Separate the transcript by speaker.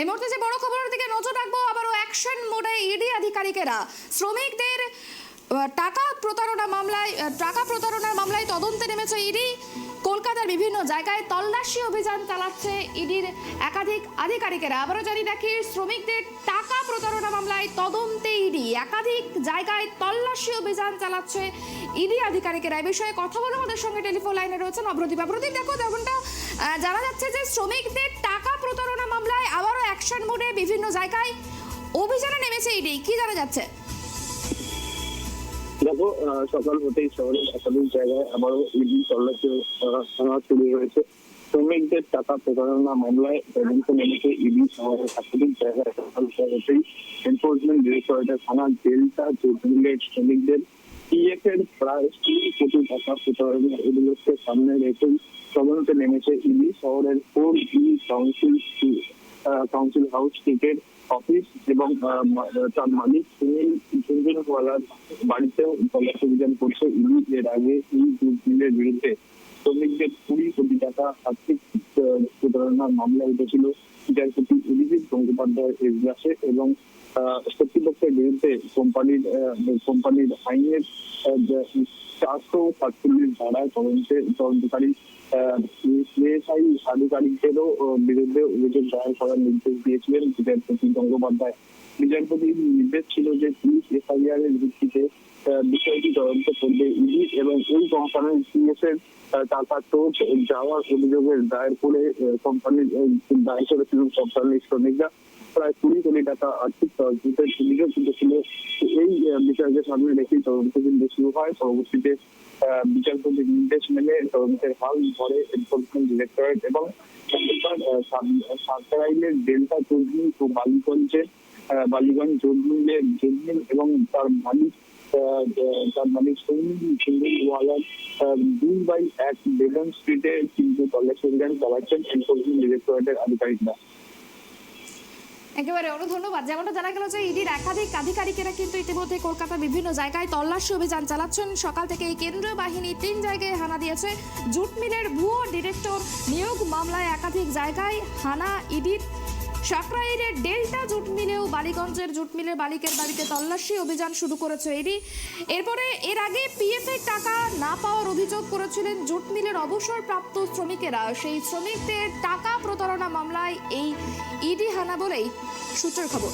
Speaker 1: এই মুহূর্তে যে বড় খবরের দিকে নজর রাখব, আবারও অ্যাকশন মোডে ইডি আধিকারিকেরা। শ্রমিকদের টাকা প্রতারণা মামলায় টাকা প্রতারণার মামলায় তদন্তে নেমেছে ইডি কলকাতার বিভিন্ন জায়গায় তল্লাশি অভিযান চালাচ্ছে ইডির একাধিক আধিকারিকেরা। আবারও জানি রাখি, শ্রমিকদের টাকা প্রতারণা মামলায় তদন্তে ইডি একাধিক জায়গায় তল্লাশি অভিযান চালাচ্ছে ইডি আধিকারিকেরা। এই বিষয়ে কথা বলে আমাদের সঙ্গে টেলিফোন লাইনে রয়েছেন অব্রদীপ অব্রদীপ দেখো তেমনটা জানা যাচ্ছে যে শ্রমিকদের প্রতারণা মামলায় আবারও অ্যাকশন মোডে বিভিন্ন জায়গায় অভিযানে নেমেছে ইডি। কি জানা যাচ্ছে?
Speaker 2: দেখো সকাল হতেই শহরের একাধিক জায়গায় আবারও ইডি তল্লাশি শুরু হয়েছে। শ্রমিকদের টাকা প্রতারণা মামলায় তদন্ত নেমেছে ইডি শহরের একাধিক জায়গায়। সকাল হতেই এনফোর্সমেন্ট ডিরেক্টরেটের থানা ডেল্টা জুবিলেট শ্রমিকদের পিএফ প্রায় কুড়ি কোটি টাকা প্রতারণা অভিযোগকে সামনে রেখেই তদন্তে নেমেছে ইডি শহরের four E council council house ticket office এবং তার মালিক সুনীল ঝুনঝুনওয়ালার বাড়িতেও তল্লাশি অভিযান করছে ইডি। এর আগে এই মিলের বিরুদ্ধে শ্রমিকদের কুড়ি কোটি টাকা আর্থিক প্রতারণার মামলা উঠেছিল। বিচারপতি অভিজিৎ গঙ্গোপাধ্যায়ের এজলাসে এবং কর্তৃপক্ষের বিরুদ্ধে কোম্পানির কোম্পানির আইনের চারশো সাতচল্লিশ ধারায় তদন্তে তদন্তকারী সিএসআই আধিকারিকদেরও বিরুদ্ধে অভিযোগ দায়ের করার নির্দেশ দিয়েছিলেন বিচারপতি গঙ্গোপাধ্যায়। বিচারপতির নির্দেশ ছিল যে পুলিশ এফআইআর এর ভিত্তিতে বিষয়টি তদন্ত করবে ইডি এবং এই কোম্পানির সিএস এর টাকা টোচ যাওয়ার অভিযোগের দায়ের করে কোম্পানির আহ, দায় করেছিলেন কোম্পানির শ্রমিকরা। প্রায় কুড়ি কোটি টাকা আর্থিক তহবিলের অভিযোগ তুলেছিল এই আহ, বিষয়কে সামনে রেখেই তদন্ত কিন্তু শুরু হয়। পরবর্তীতে বিচারপতির নির্দেশ মেনে তদন্তের হাল ধরে এনফোর্সমেন্ট ডিরেক্টরেট এবং এবার, আহ, ডেল্টা চৌধুরী ও বালিগঞ্জের আহ, বালিগঞ্জ জোরমিলের জেমিল এবং তার মালিক তার মালিক সৌমিল দুই বাই এক বেগম স্ট্রিটে কিন্তু তল্লাশি অভিযান চালাচ্ছেন এনফোর্সমেন্ট ডিরেক্টরেটের আধিকারিকরা।
Speaker 1: একেবারে অনু ধন্যবাদ যেমনটা জানা গেল যে ইডির একাধিক আধিকারিকেরা কিন্তু ইতিমধ্যে কলকাতার বিভিন্ন জায়গায় তল্লাশি অভিযান চালাচ্ছেন। সকাল থেকে এই কেন্দ্রীয় বাহিনী তিন জায়গায় হানা দিয়েছে। জুট মিলের ভুয়ো ডিরেক্টর নিয়োগ মামলায় একাধিক জায়গায় হানা ইডির। সাকরাইলের ডেল্টা জুট মিলেও বালিগঞ্জের জুট মিলের বালিকের বাড়িতে তল্লাশি অভিযান শুরু করেছে ইডি। এরপরে এর আগে পিএফ এর টাকা না পাওয়ার অভিযোগ করেছিলেন জুট মিলের অবসরপ্রাপ্ত শ্রমিকেরা। সেই শ্রমিকদের টাকা প্রতারণা মামলায় এই ইডি হানা বলেই সূত্রের খবর।